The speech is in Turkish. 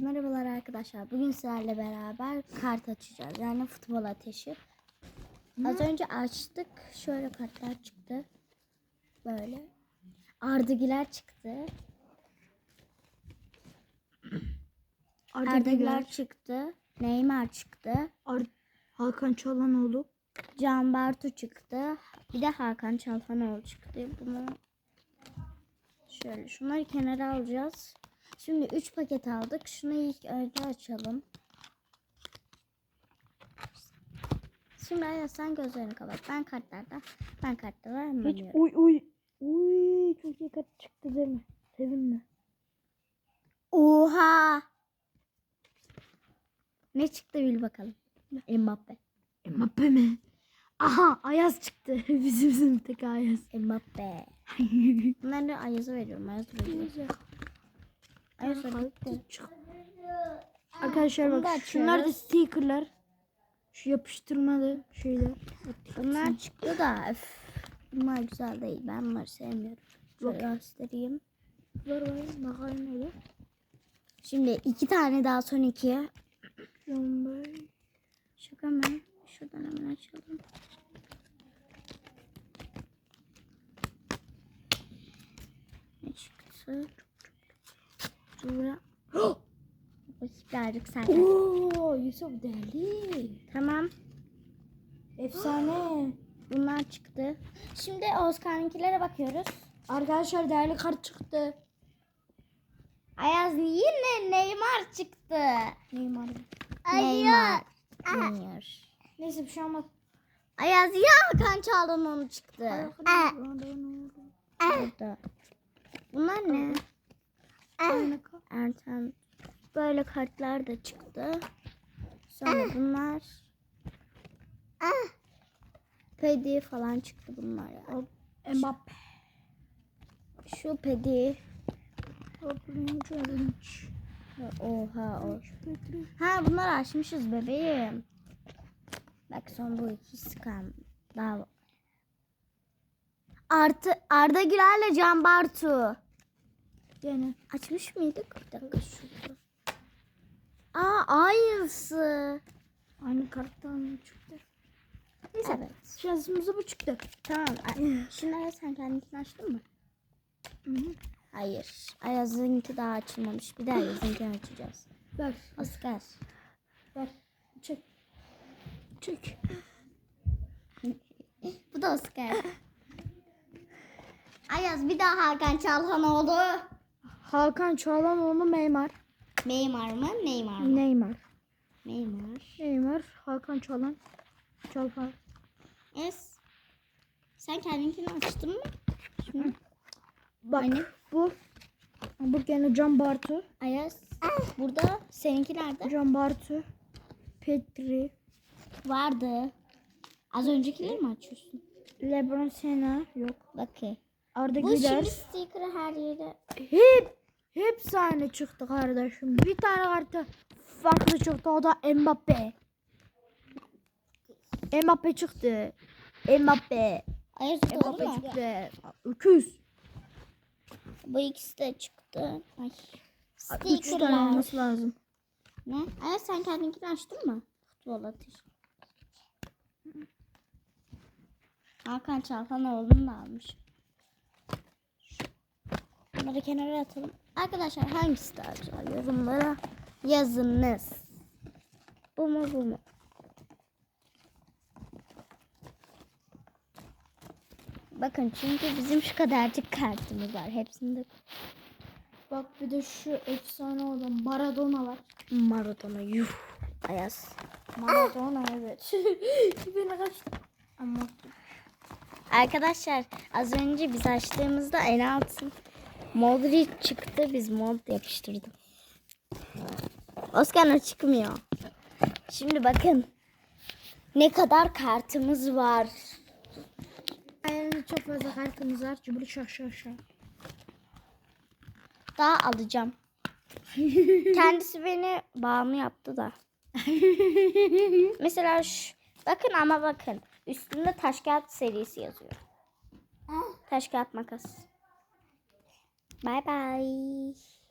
Merhabalar arkadaşlar. Bugün sizlerle beraber kart açacağız. Yani futbol ateşi. Az önce açtık. Şöyle kartlar çıktı. Böyle. Ardıgiler çıktı. Ardıgiler çıktı. Neymar çıktı. Ar Hakan Çalhanoğlu. Can Bartu çıktı. Bir de Hakan Çalhanoğlu çıktı. Bunu şöyle şunları kenara alacağız. Şimdi 3 paket aldık. Şunu ilk önce açalım. Şimdi Ayaz sen gözlerini kapat. Ben kartlarda ben kartlarda Hiç anlamıyorum. uy uy. Uy çok iyi kart çıktı değil mi? Sevinme. Oha! Ne çıktı bil bakalım. Mbappe. Mbappe mi? Aha Ayaz çıktı. bizim sınıftaki Ayaz. Mbappe. Bunları Ayaz'a veriyorum. Ayaz veriyor. Ayaz veriyor. Arkadaşlar bak şunlar da stickerlar. Şu yapıştırmalı şeyler. Bunlar çıktı da öf, bunlar güzel değil. Ben bunları sevmiyorum. Şöyle göstereyim. Var var bakayım öyle. Şimdi iki tane daha son iki. John Bey. Şaka mı? Şuradan hemen açalım. Ne çıktı? Şuraya. Bu birazcık sert. Oo Yusuf Deli. Tamam. Efsane. Bunlar çıktı. Şimdi Oscar'ınkilere bakıyoruz. Arkadaşlar değerli kart çıktı. Ayaz yine Neymar çıktı. Neymar. Neymar. Neymar. Neyse bir şey olmaz. Ayaz ya Hakan Çaldan onu çıktı. Burada. Bunlar ne? Ertem. Böyle kartlar da çıktı. Sonra bunlar. Pedi falan çıktı bunlar ya. Mbappe. Şu pedi. Oha o. Ha bunlar açmışız bebeğim. Bak son bu iki skam. Daha. Artı Arda Güler'le Can Bartu. Gene. Açmış mıydık? Bir dakika şurada. Aa aynısı. Aynı karttan çıktı. Neyse. Evet. Şansımıza bu çıktı. Tamam. Şunları sen kendin açtın mı? Hayır. Ayaz'ınki daha açılmamış. Bir daha Ayaz'ınkini açacağız. Ver. Oscar. Ver. Çek. Çek. Bu da Oscar. Ayaz bir daha Hakan Çalhanoğlu. Hakan Çağlanoğlu Neymar. Neymar mı? Neymar mı? Neymar. Neymar. Neymar. Hakan Çalan. Çalhan. Es. Sen kendinkini açtın mı? Şunu. Bak Anne. bu. Bu gene Can Bartu. Ayaz. Burada seninki nerede? Can Bartu. Petri. Vardı. Az öncekileri mi açıyorsun? Lebron Sena. Yok. Bakayım. Arda Bu Güler. şimdi sticker'ı her yere. Hep hep aynı çıktı kardeşim. Bir tane kartı farklı çıktı o da Mbappe. Mbappe çıktı. Mbappe. Ayaz doğru Mbappe mu? çıktı. Öküz. Bu ikisi de çıktı. Ay. Üç tane Sticker'lar. olması lazım. Ne? Ayaz sen kendinkini açtın mı? Futbol ateşi. Hakan Çalhanoğlu'nu da almış. Bunları kenara atalım. Arkadaşlar hangisi daha güzel yorumlara yazınız. Bu mu bu mu? Bakın çünkü bizim şu kadarcık kartımız var. Hepsinde Bak bir de şu efsane olan Maradona var. Maradona yuh. Ayaz. Maradona evet. Beni kaçtı. Ama Arkadaşlar az önce biz açtığımızda en altın Modric çıktı. Biz mod yapıştırdık. Oscar çıkmıyor. Şimdi bakın. Ne kadar kartımız var. yani çok fazla kartımız var. Şah şah şah. Daha alacağım. Kendisi beni bağımlı yaptı da. Mesela şu, bakın ama bakın. Üstünde taş kağıt serisi yazıyor. Taş kağıt makas. 拜拜。